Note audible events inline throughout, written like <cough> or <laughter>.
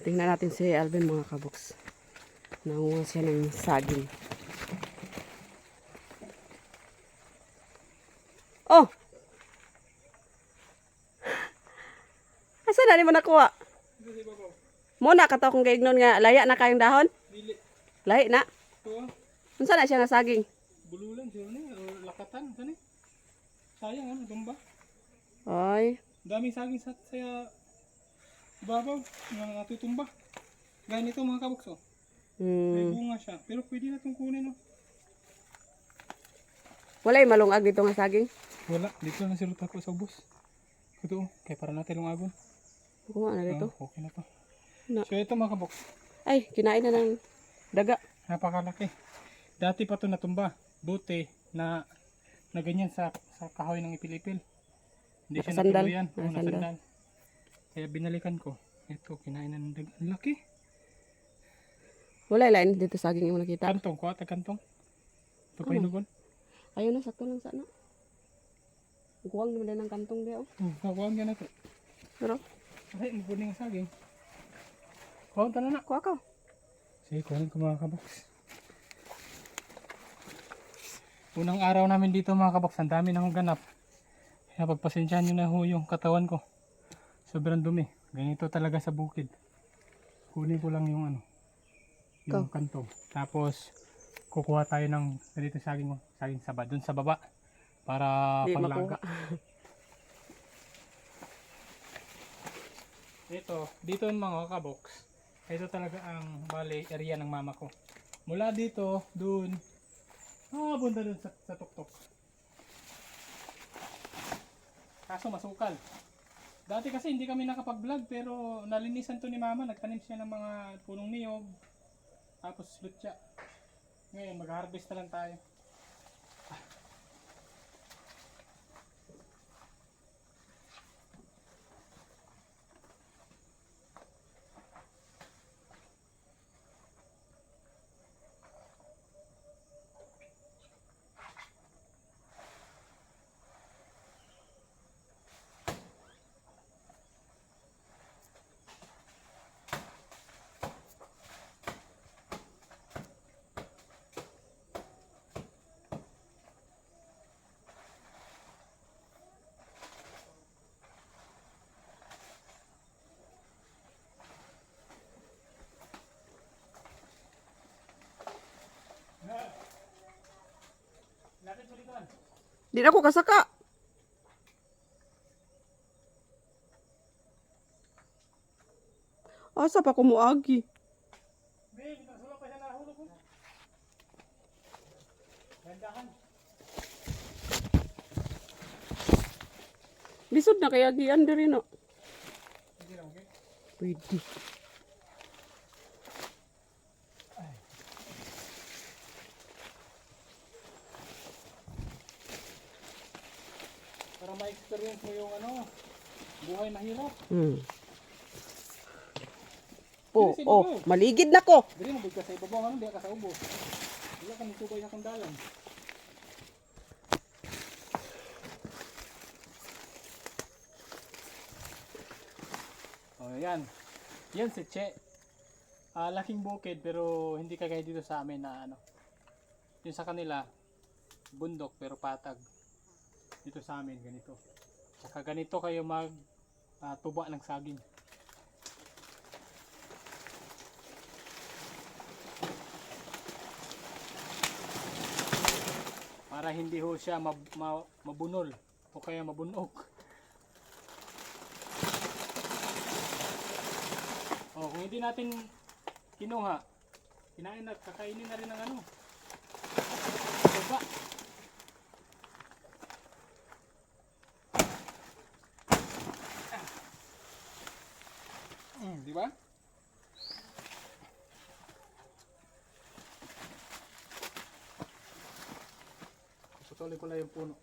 Tingnan natin si Alvin mga kaboks. Nangunga siya ng saging. Oh! <laughs> Asa na ni mo nakuha? Muna ka to kung gaignon nga laya na kayong dahon? Dili. Lahi na. Ito, Unsa na siya nga saging? bululan siya ni, lakatan kani. Sayang ano, tumba. Ay, Daming saging sa saya babaw nga natutumba. Gaya nito mga kabukso. May hmm. bunga siya. Pero pwede na itong kunin. No? Walay malungag dito nga saging. Wala. Dito na silot ako sa ubos. Ito oh. Kaya para natin lungagon. Kuha na dito. Oh, okay na to. Na. So ito mga kabuks. Ay, kinain na ng daga. Napakalaki. Dati pa to natumba. Buti na na ganyan sa, sa kahoy ng ipilipil. Hindi siya Nakasandal. natuluyan. Oo, Nakasandal. nasandal. Kaya binalikan ko. Ito, kinain na ng dag. Ang laki. Walay lain dito saging yung nakita. Kantong, kuha tag kantong. Ito pa Ano? inugon. Ayun na, sakto lang sana. Kuwang naman ng kantong diya. Oh. Hmm, nakuhaan ka na ito. Pero, Ay, mabuning ang saging. Kuhaan ta na kuha ka. Sige, kuhanin ko mga kaboks. Unang araw namin dito mga kaboks, ang dami na akong ganap. Kaya pagpasensyahan nyo na ho yung katawan ko. Sobrang dumi. Ganito talaga sa bukid. Kunin ko lang yung ano, yung kanto. Tapos, kukuha tayo ng ganito saging, saging saba. Dun sa baba. Para Di panglaga. makuha. Ito, dito mga kaboks. Ito talaga ang bale area ng mama ko. Mula dito, dun, ah, bunda dun sa, sa tuktok. Kaso masukal. Dati kasi hindi kami nakapag-vlog pero nalinisan to ni mama. Nagtanim siya ng mga punong niyog. Tapos lutya. Ngayon mag-harvest na lang tayo. Lapit mo dito. Di na ko kasaka. Asa pa kumuagi? Lisod na kaya giyan diri no. Pwede. Para ma-experience mo yung ano, buhay mahirap. Hmm. Oh, Sino si oh, maligid na ko. Dili mo ka sa ibabaw, ano, di ka sa ubo. Wala ka nitubay sa kandalan. Oh, yan. Yan si Che. Ah, laking bukid pero hindi kagaya dito sa amin na ano. Yung sa kanila, bundok pero patag. Dito sa amin, ganito. Saka ganito kayo mag ah, tuba ng saging. para hindi ho siya mab, ma- mabunol o kaya mabunog. Oh, kung hindi natin kinuha, kinain na, kakainin na rin ng ano. Diba? Mm, di ba? Putulin ko lang yung puno.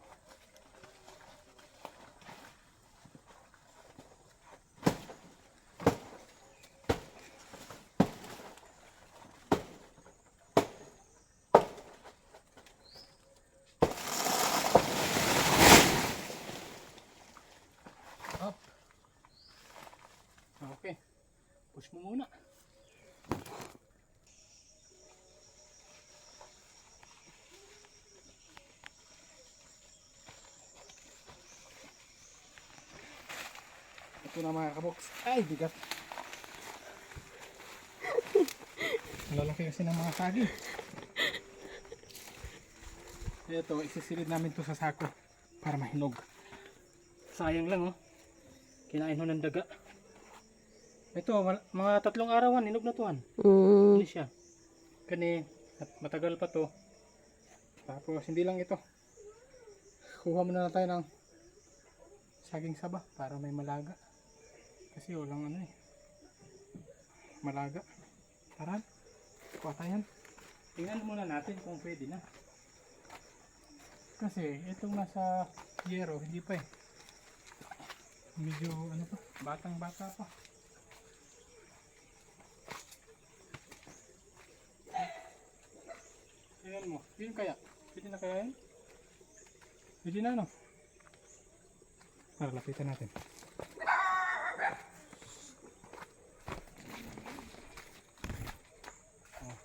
Up. Okay. Push mo muna. Ito na mga kabox. Ay, bigat. Lalaki kasi ng mga sagi. Ito, isisilid namin to sa sako para mahinog. Sayang lang oh. Kinain ho ng daga. Ito, mga tatlong arawan, hinog na tuhan. Mm. Hindi siya. Kani, at matagal pa to. Tapos, hindi lang ito. Kuha muna na tayo ng saging saba para may malaga. Kasi walang ano eh. Malaga. Tara, kuha tayo yan. Tingnan muna natin kung pwede na. Kasi, itong nasa yero, hindi pa eh. Medyo, ano pa, batang bata pa. Tingnan mo, yun kaya? Pwede na kaya yun? Pwede na no? Para lapitan natin.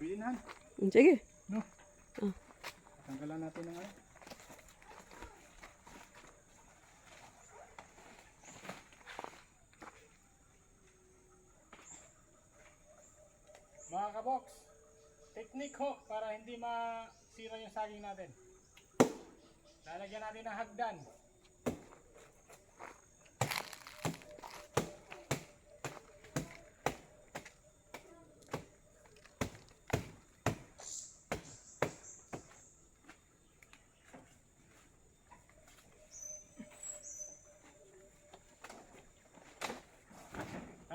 Oh, na. Sige. No? Ah. Tanggalan natin ng ano. Mga kabox, technique ho para hindi masira yung saging natin. Lalagyan natin ng hagdan.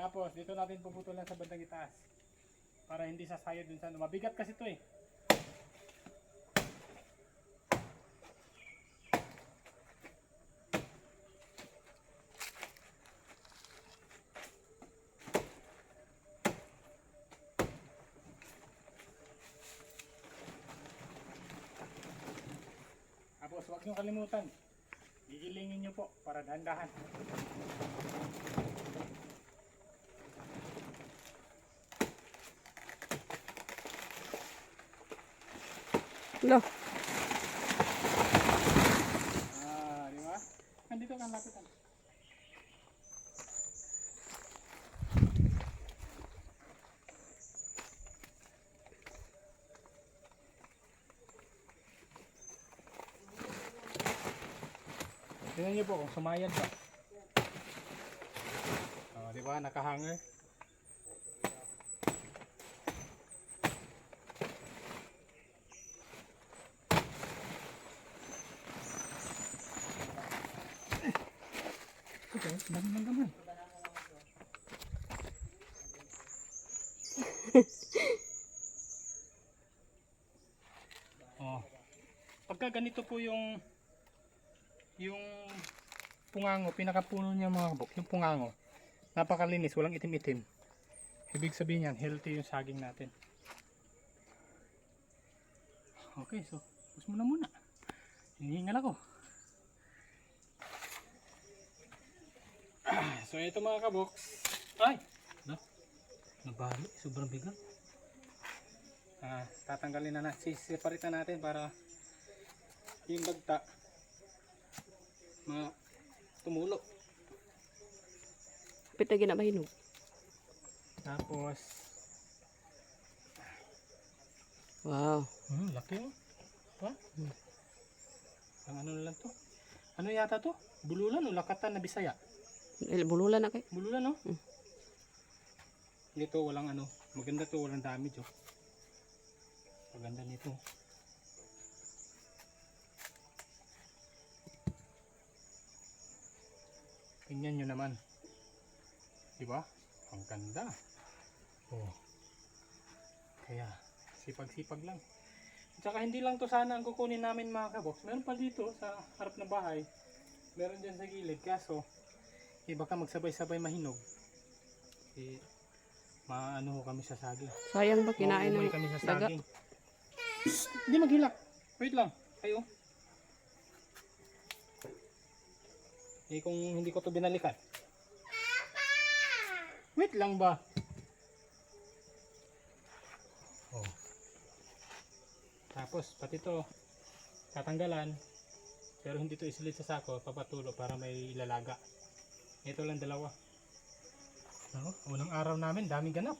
Tapos dito natin puputulan sa bandang itaas. Para hindi sasayad dun sa ano. Mabigat kasi to eh. Tapos huwag nyo kalimutan. Gigilingin nyo po para dahan-dahan. Lo. Ah, di ba? Nandito ka lapitan. Tingnan niyo po kung sumayad ba. Oh, di ba? Nakahanger. Okay, dami lang naman. oh. Pagka ganito po yung yung pungango, pinakapuno niya mga kabok, yung pungango. Napakalinis, walang itim-itim. Ibig sabihin yan, healthy yung saging natin. Okay, so, pus mo na muna. Hinihingal ako. <clears throat> So ito mga kabox. Ay! No? Nabali. Sobrang bigat. Ah, tatanggalin na na. Siseparate na natin para yung bagta mga tumulo. Pita gina mahinog. Tapos, Wow. hmm, laki oh. Pa? Ang ano na lang to? Ano yata to? Bululan o lakatan na bisaya? Bululan na kay. Bululan no? Mm. Dito walang ano, maganda to, walang damage oh. Maganda nito. Tingnan nyo naman. Di ba? Ang ganda. Oh. Kaya, sipag-sipag lang. At saka hindi lang to sana ang kukunin namin mga kabox. Meron pa dito sa harap ng bahay. Meron dyan sa gilid. Kaso, eh baka magsabay-sabay mahinog. Eh, maano kami sa saging. Sayang ba kinain ng kami sa. Shh, Hindi maghilak. Wait lang. Ayo. Eh kung hindi ko to binalikan. Wait lang ba? Oh. Tapos pati to tatanggalan pero hindi to isulit sa sako papatulo para may ilalaga. Ito lang dalawa. No? Unang araw namin daming ganap.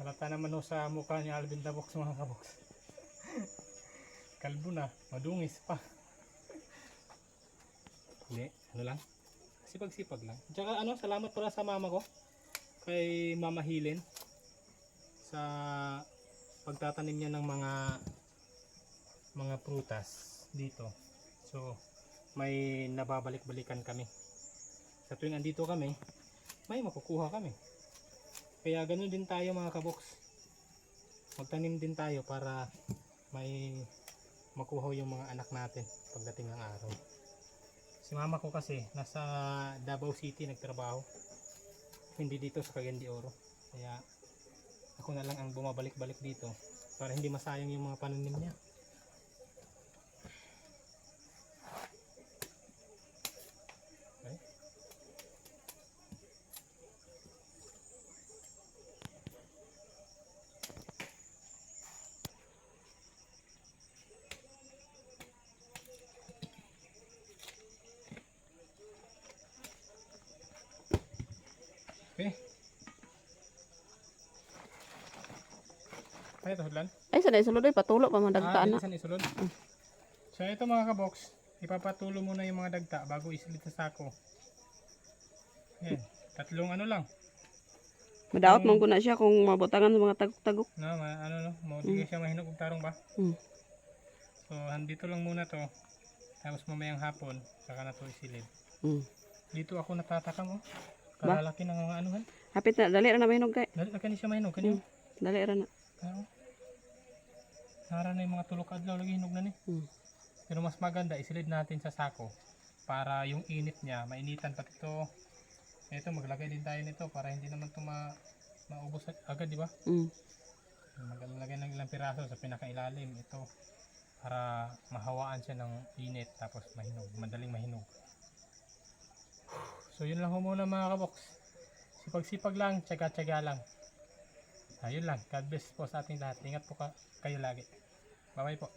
Halata naman ho sa mukha ni Alvin Dabox mga kabox. <laughs> Kalbo na, madungis pa. Hindi, ano lang. Sipag-sipag lang. Tsaka ano, salamat pala sa mama ko. Kay Mama Hilin. Sa pagtatanim niya ng mga mga prutas dito. So, may nababalik-balikan kami. Sa tuwing andito kami, may makukuha kami. Kaya ganun din tayo mga kabox. Magtanim din tayo para may makuha yung mga anak natin pagdating ng araw. Si mama ko kasi nasa Davao City nagtrabaho. Hindi dito sa Cagayan de Oro. Kaya ako na lang ang bumabalik-balik dito para hindi masayang yung mga pananim niya. Okay. Ay, ito, Hudlan. Ay, sa sulod ay patulo pa man dagta Ah, na. bilisan isulod. So ito mga kabox, ipapatulo muna yung mga dagta bago isulit sa sako. Yan, tatlong ano lang. Madaot man ko na siya kung mabutangan sa mga tagok-tagok. No, ma, ano no, mo di siya mahinog og tarong ba? Mm. So andito lang muna to. Tapos mamayang hapon, saka na to isilid. Mm. Dito ako natatakam oh. Kalalaki ng mga anuhan. Hapit na dali ra na mahinog kay. Dali na kani siya mahinog kanyo. Mm. Dali ra na. Pero Nara na yung mga tulok adlaw lagi hinog na ni. Mm. Pero mas maganda isilid natin sa sako para yung init niya mainitan pati ito. Ito maglagay din tayo nito para hindi naman ito ma maubos ag- agad, di ba? Mm. Maglagay ng ilang piraso sa pinakailalim ito para mahawaan siya ng init tapos mahinog, madaling mahinog. So yun lang ho muna mga kabox. Sipag-sipag lang, tsaga-tsaga lang. Ayun lang. God bless po sa ating lahat. Ingat po ka, kayo lagi. Bye bye po.